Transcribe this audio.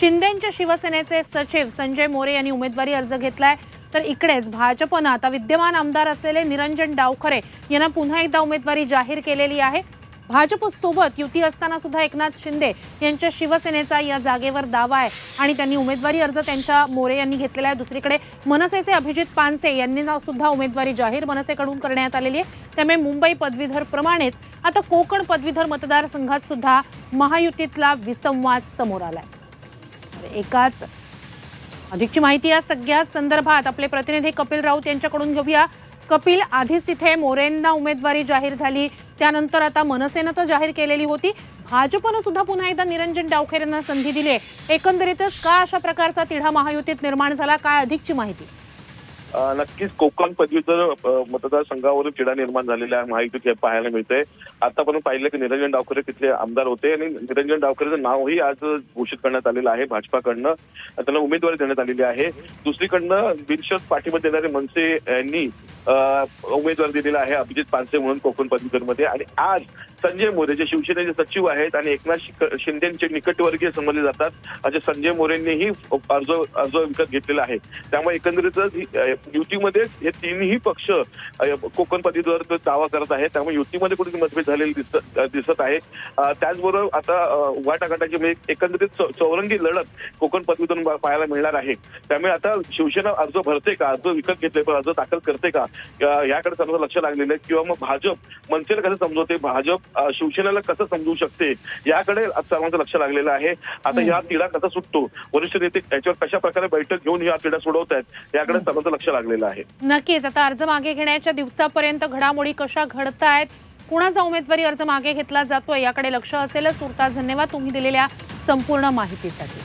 शिंदेंच्या शिवसेनेचे सचिव संजय मोरे यांनी उमेदवारी अर्ज घेतलाय. तर इकडेच भाजपनं आता विद्यमान आमदार असलेले निरंजन डावखरे यांना पुन्हा एकदा उमेदवारी जाहीर केलेली आहे. भाजपसोबत युती असताना सुद्धा एकनाथ शिंदे यांच्या शिवसेनेचा या जागेवर दावा आहे आणि त्यांनी उमेदवारी अर्ज त्यांच्या मोरे यांनी घेतलेला आहे. दुसरीकडे मनसेचे अभिजित पानसे यांनी सुद्धा उमेदवारी जाहीर मनसेकडून करण्यात आलेली आहे. त्यामुळे मुंबई पदवीधर प्रमाणेच आता कोकण पदवीधर मतदारसंघात सुद्धा महायुतीतला विसंवाद समोर आलाय. एकाच अधिकची माहिती या सगळ्या संदर्भात आपले प्रतिनिधी कपिल राऊत यांच्याकडून घेऊया. कपिल आधीच तिथे मोरेंना उमेदवारी जाहीर झाली. त्यानंतर आता मनसेनं तर जाहीर केलेली होती. भाजपनं सुद्धा पुन्हा एकदा निरंजन डावखेर यांना संधी दिली एकंदरीतच का अशा प्रकारचा तिढा महायुतीत निर्माण झाला? काय अधिकची माहिती? नक्कीच कोकण पदवीधर मतदारसंघावरून चिडा निर्माण झालेला आहे माहिती पाहायला मिळते आतापर्यंत पाहिलं की निरंजन डावखरे तिथले आमदार होते आणि निरंजन डावखरेचं नावही आज घोषित करण्यात आलेलं आहे भाजपाकडनं. त्यांना उमेदवारी देण्यात आलेली आहे. दुसरीकडनं बिनशर्त पाठिंबा देणारे मनसे यांनी उमेदवार दिलेला आहे अभिजित पानसे म्हणून कोकण पदवीधरमध्ये. आणि आज संजय मोरे जे शिवसेनेचे सचिव आहेत आणि एकनाथ शिंदेचे निकटवर्गीय समजले जातात असे संजय मोरेंनीही अर्ज अर्ज विकत घेतलेला आहे. त्यामुळे एकंदरीतच युतीमध्ये हे तिन्ही पक्ष कोकण पदवीवर दावा करत आहेत. त्यामुळे युतीमध्ये कुठे मतभेद झालेले दिसत दिसत आहे त्याचबरोबर आता वाटाघाटाची म्हणजे एकंदरीत चौरंगी लढत कोकण पदवीतून पाहायला मिळणार आहे. त्यामुळे आता शिवसेना अर्ज भरते का? अर्ज विकत घेतले पण अर्ज दाखल करते का? याकडे सर्वांचं लक्ष लागलेलं आहे. किंवा मग भाजप मनसेला कसं समजवते? भाजप शिवसेनेला कसं समजू शकते? याकडे सर्वांचं लक्ष लागलेलं आहे. आता या तिढा कसा सुटतो? वरिष्ठ नेते याच्यावर कशा प्रकारे बैठक घेऊन हा तिढा सोडवत आहेत याकडे सर्वांचं लक्ष लागलेलं आहे. नक्कीच. आता अर्ज मागे घेण्याच्या दिवसापर्यंत घडामोडी कशा घडतायत? कुणाचा उमेदवारी अर्ज मागे घेतला जातोय? याकडे लक्ष असेलच. तुर्तास धन्यवाद तुम्ही दिलेल्या संपूर्ण माहितीसाठी.